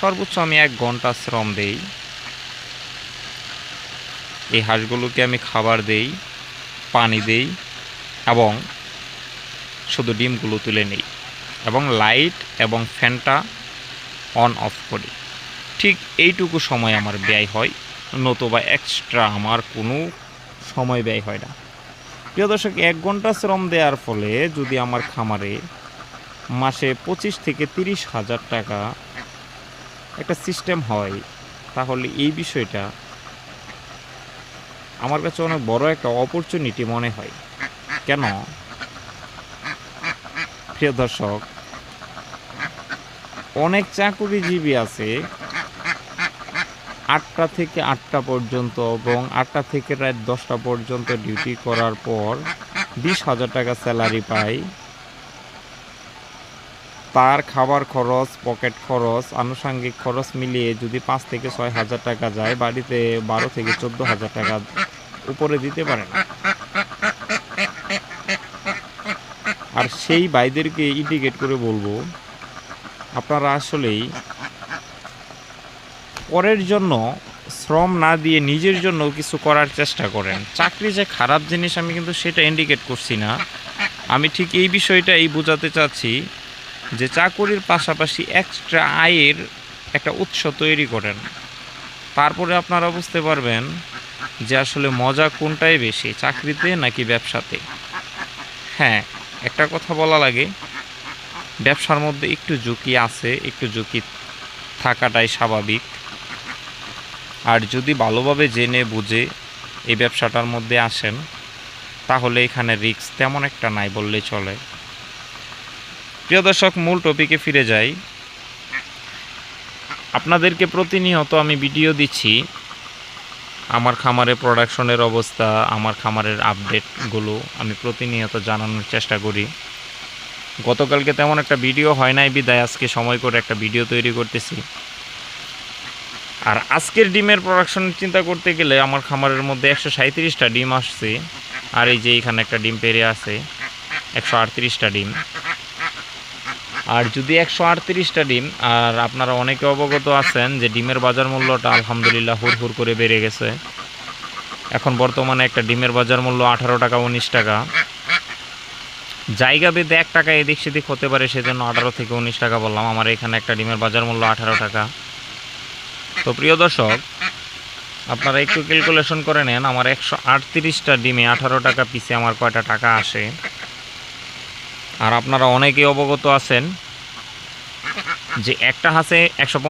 সর্বোচ্চ আমি এক ঘণ্টা শ্রম দেই। এই হাঁসগুলোকে আমি খাবার দেই, পানি দেই এবং শুধু ডিমগুলো তুলে নেই এবং লাইট এবং ফ্যানটা অন অফ করি। ঠিক এইটুকু সময় আমার ব্যয় হয়, নতুবা এক্সট্রা আমার কোনো সময় ব্যয় হয় না। প্রিয় দর্শক, এক ঘণ্টা শ্রম দেওয়ার ফলে যদি আমার খামারে মাসে পঁচিশ থেকে তিরিশ হাজার টাকা একটা সিস্টেম হয়, তাহলে এই বিষয়টা আমার কাছে অনেক বড় একটা অপরচুনিটি মনে হয়। কেন? প্রিয় দর্শক, অনেক চাকুরিজীবী আছে আটটা থেকে আটটা পর্যন্ত এবং আটটা থেকে রাত দশটা পর্যন্ত ডিউটি করার পর বিশ হাজার টাকা স্যালারি পায়। তার খাবার খরচ, পকেট খরচ, আনুষঙ্গিক খরচ মিলিয়ে যদি পাঁচ থেকে ছয় হাজার টাকা যায়, বাড়িতে বারো থেকে চোদ্দ হাজার টাকা উপরে দিতে পারে না। আর সেই ভাইদেরকে ইন্ডিকেট করে বলব, আপনারা আসলেই পরের জন্য শ্রম না দিয়ে নিজের জন্য কিছু করার চেষ্টা করেন। চাকরি যে খারাপ জিনিস, আমি কিন্তু সেটা ইন্ডিকেট করছি না। আমি ঠিক এই বিষয়টাই বোঝাতে চাচ্ছি যে চাকরির পাশাপাশি এক্সট্রা আয়ের একটা উৎস তৈরি করেন। তারপরে আপনারা বুঝতে পারবেন যে আসলে মজা কোনটাই বেশি, চাকরিতে নাকি ব্যবসাতে? হ্যাঁ একটা কথা বলা লাগে, ব্যবসার মধ্যে একটু ঝুঁকি আছে, একটু ঝুঁকি থাকাটাই স্বাভাবিক। আর যদি ভালোভাবে জেনে বুঝে এই ব্যবসাটার মধ্যে আসেন, তাহলে এখানে রিস্ক তেমন একটা নাই বললেই চলে। প্রিয় দর্শক, মূল টপিকে ফিরে যাই। আপনাদেরকে প্রতিনিয়ত আমি ভিডিও দিচ্ছি। আমার খামারের প্রোডাকশনের অবস্থা, আমার খামারের আপডেটগুলো আমি প্রতিনিয়ত জানানোর চেষ্টা করি। গতকালকে তেমন একটা ভিডিও হয় নাই বিদায়, আজকে সময় করে একটা ভিডিও তৈরি করতেছি। আর আজকের ডিমের প্রোডাকশন চিন্তা করতে গেলে আমার খামারের মধ্যে একশো সাঁত্রিশটা ডিম আসছে। আর এই যে এখানে একটা ডিম পেরে আছে, একশো আটত্রিশটা ডিম। আর যদি একশো আটত্রিশটা ডিম, আর আপনারা অনেকে অবগত আছেন যে ডিমের বাজার মূল্যটা আলহামদুলিল্লাহ হুর হুর করে বেড়ে গেছে। এখন বর্তমানে একটা ডিমের বাজার মূল্য আঠারো টাকা, উনিশ টাকা। জায়গা বেঁধে এক টাকা এদিক সেদিক হতে পারে, সেজন্য আঠারো থেকে উনিশ টাকা বললাম। আমার এখানে একটা ডিমের বাজার মূল্য আঠারো টাকা। তো প্রিয় দর্শক, আপনারা একটু ক্যালকুলেশন করে নেন। আমার একশো আটত্রিশটা ডিমে আঠারো টাকা পিসে আমার কয়টা টাকা আসে? আর আপনারা অনেকেই অবগত আছেন যে একটা হাঁসে একশো